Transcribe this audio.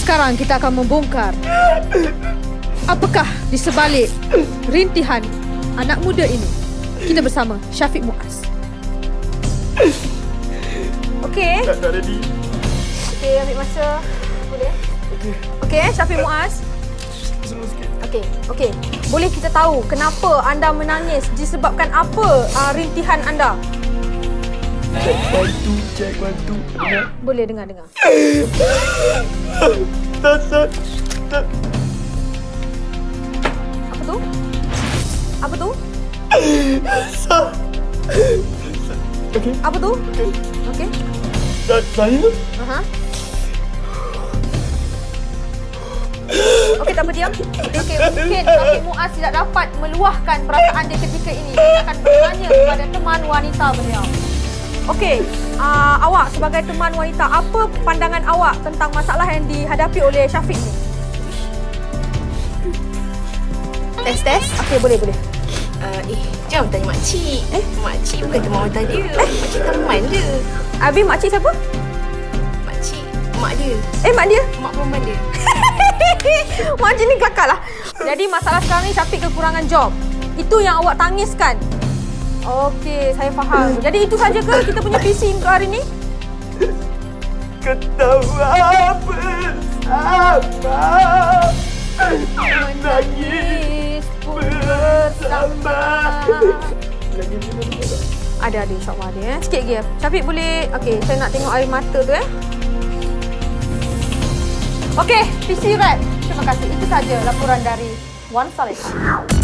Sekarang kita akan membongkar apakah di sebalik rintihan anak muda ini. Kita bersama Syafiq Muaz. Okey. Tak, tak ready. Okey, ambil masa. Boleh? Okey, Syafiq Muaz. Okey, okey. Boleh kita tahu kenapa anda menangis disebabkan apa uh, rintihan anda? Check one two, check one two. Boleh dengar dengar. Tak, tak, tak. Apa tu? Apa tu? Sa- Okey, Apa tu? okey. Okey. Dan saya Aha. Okey, tak apa diam. Okey, mungkin Syafiq Muaz tidak dapat meluahkan perasaan dia ketika ini. Dia akan bertanya kepada teman wanita beliau. Okey, uh, awak sebagai teman wanita, apa pandangan awak tentang masalah yang dihadapi oleh Syafiq ni? Tes, tes. Okey, boleh, boleh. Uh, eh, jom tanya makcik. Eh? Makcik bukan teman wanita dia. Makcik teman dia. Abi, makcik siapa? Makcik, mak dia. Eh, mak dia? Mak perempuan dia. Makcik ni kakak lah. Jadi masalah sekarang ni Syafiq kekurangan job. Itu yang awak tangiskan. Okey, saya faham. Jadi itu saja ke kita punya PC untuk hari ni? kau tahu apa sama Menangis pun bersama Ada ada insyaAllah ada eh. Sikit lagi. Syafiq boleh Okey, saya nak tengok air mata tu eh. Okey, PC Red. Terima kasih. Itu saja laporan dari Wan Saleh.